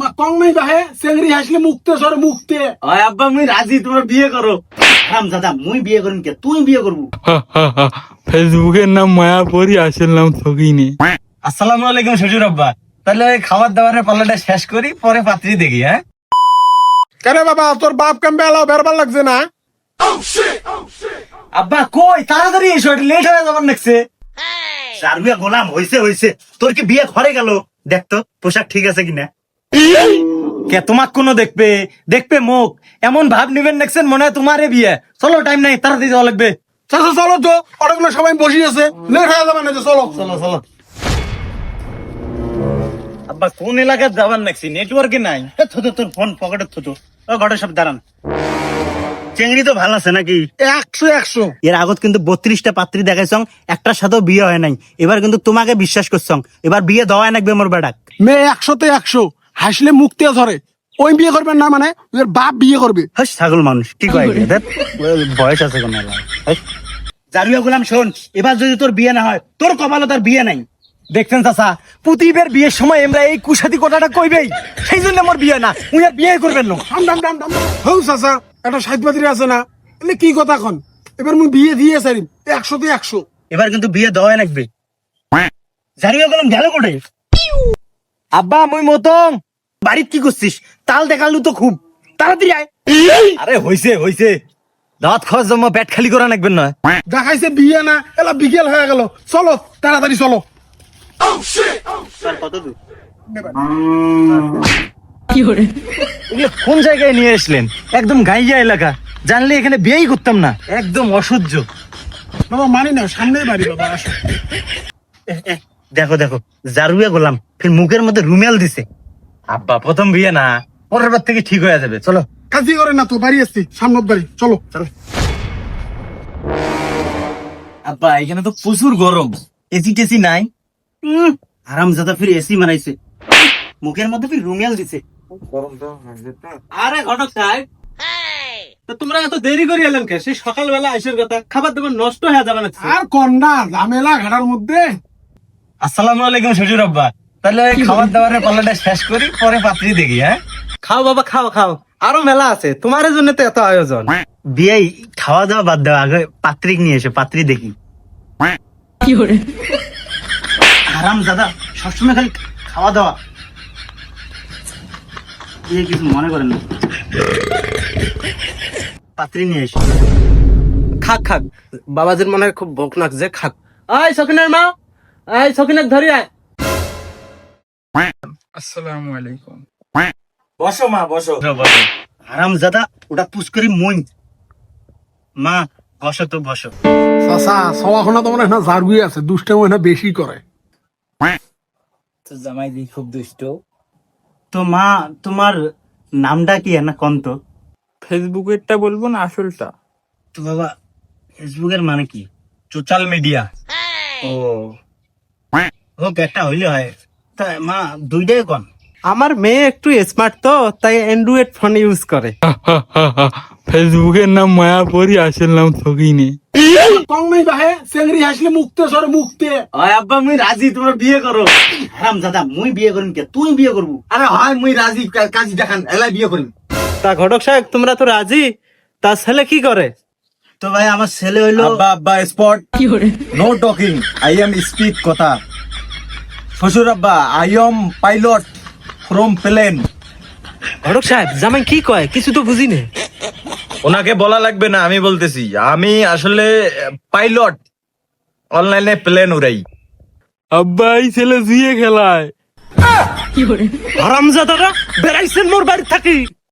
তোমার কং নাই বাহে চেংড়ি হাসলে মুক্তে সরে মুক্তে। ওই আব্বা মুই রাজি তোমার বিয়ে করো হারাম দাদা মুই বিয়ে করুন কে তুই বিয়ে করব ফেসবুকের নাম মায়াপরি আসল নাম থকিনি আসসালামু আলাইকুম শ্বশুর আব্বা। তাহলে ওই খাবার দাবারের পাল্লাটা শেষ করি পরে পাত্রী দেখি হ্যাঁ? কেন বাবা তোর বাপ কামবে আলাও বেরবার লাগছে না? আব্বা কই? তাড়াতাড়ি এসো এটা লেট হয়ে যাবার নেক্সে সার্বিয়া গোলাম হইছে হইছে। তোর কি বিয়ে ঘরে গেল? দেখ তো পোশাক ঠিক আছে কিনা? কে তোমাক কোনো দেখবে? দেখবে মুখ এমন ভাব নিবেন নেক্সেন মনে হয় তোমারে বিয়ে। চলো টাইম নাই তাড়াতাড়ি যাওয়া লাগবে। চাচা চলো তো অনেকগুলো সবাই বসি আছে। লেট হয়ে যাবে না যে চলো। চলো চলো। আব্বা কোন এলাকায় যাবার নাকি? নেটওয়ার্কে নাই। এ, থো তোর ফোন পকেটে থতো। ও ঘরে সব দাঁড়ান। চেংড়ি তো ভালো আছে নাকি? একশো একশো। এর আগত কিন্তু বত্রিশটা পাত্রী দেখাইছং একটার সাথেও বিয়ে হয় নাই। এবার কিন্তু তোমাকে বিশ্বাস করছং এবার বিয়ে দেওয়াই নাকবে মোর বেড়াক। মেয়ে একশোতে একশো। হাসলে মুক্তে ধরে। ওই বিয়ে করবেন না মানে ওদের বাপ বিয়ে করবে। হাস ছাগল মানুষ কি কয় বয়স আছে কোন জারুয়া গোলাম শোন এবার যদি তোর বিয়ে না হয় তোর কপালে তার বিয়ে নাই। দেখছেন চাচা প্রতিবের বিয়ের সময় আমরা এই কুসাদি কথাটা কইবেই। সেই জন্য আমার বিয়ে না উনি আর বিয়ে করবেন না। হৌ চাচা একটা সাহিত্য আছে না। এলে কি কথা কন? এবার মুই বিয়ে দিয়ে সারিম একশোতে একশো। এবার কিন্তু বিয়ে দেওয়াই লাগবে। জারিয়া গেলাম গেল কোটে? আব্বা মুই মতং বাড়িত কি করছিস? তাল দেখালু তো খুব। তাড়াতাড়ি আয়। আরে হইছে হইছে। দাঁত জন্য পেট খালি করা লাগবেন না। দেখাইছে বিয়ে না এলা বিকেল হয়ে গেল। চলো তাড়াতাড়ি চলো। কোন জায়গায় নিয়ে আসলেন? একদম গাইয়া এলাকা। জানলে এখানে বিয়েই করতাম না। একদম অসহ্য। বাবা মানি না সামনেই বাড়ি বাবা দেখো দেখো। জারুয়া গোলাম। ফির মুখের মধ্যে রুমেল দিছে। আব্বা প্রথম বিয়ে না পরের বার থেকে ঠিক হয়ে যাবে চলো। কাজই করে না তো বাড়ি আসছি সামনের বাড়ি চলো। চলো। আব্বা এখানে তো প্রচুর গরম। এসি টেসি নাই? আরাম জাদা ফির এসি মারাইছে মুখের মধ্যে ফির রুমেল দিছে। আরে ঘটক সাহেব তো তোমরা এত দেরি করে এলেন কে সেই সকালবেলা আইসের কথা খাবার দাবার নষ্ট হয়ে যাবে না আর কন্যা ঝামেলা ঘাটার মধ্যে। আসসালামু আলাইকুম শ্বশুর আব্বা। তাহলে খাবার দাবারের পাল্লাটা শেষ করি পরে পাত্রী দেখি হ্যাঁ? খাও বাবা খাও খাও। আরও মেলা আছে তোমার জন্য তো এত আয়োজন। বিয়ে খাওয়া দাওয়া বাদ দাও আগে পাত্রিক নিয়ে এসো পাত্রী দেখি। আরাম দাদা সবসময় খালি খাওয়া দাওয়া ইয়ে কিছু মনে করেন না। পাত্রী নিয়ে এসো। খাক খাক। বাবাজির মনে হয় খুব ভোক লাগছে খাক। আয় সকিনের মা আয় সকিনের ধরি আয়। আসসালামু আলাইকুম। বসো মা বসো। দাদা ওটা পুষ করি মই মা বসো তো বসো। চাচা সবাখনা তো মনে হয় না জারগুই আছে দুষ্টে মনে বেশি করে তো জামাই দি খুব দুষ্ট। তো মা তোমার নামটা কি না কন্ত ফেসবুকেরটা বলব না আসলটা? তো বাবা ফেসবুকের মানে কি? সোশ্যাল মিডিয়া ও। ও একটা হইলে হয়। মা দুইটাই কন? আমার মেয়ে একটু স্মার্ট তো তাই অ্যান্ড্রয়েড ফোন ইউজ করে। ফেসবুকের নাম মায়াপরি আসল নাম থকিনি কং নাই বাহে চেংড়ি হাসলে মুক্তে সরে মুক্তে। হয় আব্বা মুই রাজি তোমার বিয়ে করো। হারাম দাদা মুই বিয়ে করুন কে? তুই বিয়ে করব? আরে হয় মুই রাজি কাজী দেখান এলাই বিয়ে করিম। তা ঘটক সাহেব তোমরা তো রাজি? তা ছেলে কি করে? তো ভাই আমার ছেলে হইল আব্বা আব্বা spot no talking I am speak কথা। শ্বশুর আব্বা I am pilot from plane ঘটক সাহেব জামাই কি কয়? কিছু তো বুঝি না ওনাকে বলা লাগবে না আমি বলতেছি। আমি আসলে পাইলট অনলাইনে প্লেন উড়াই। আব্বাই এই ছেলে জুয়ে খেলায়। হারামজাদারা বেড়াইছেন মোর বাড়ি থাকি।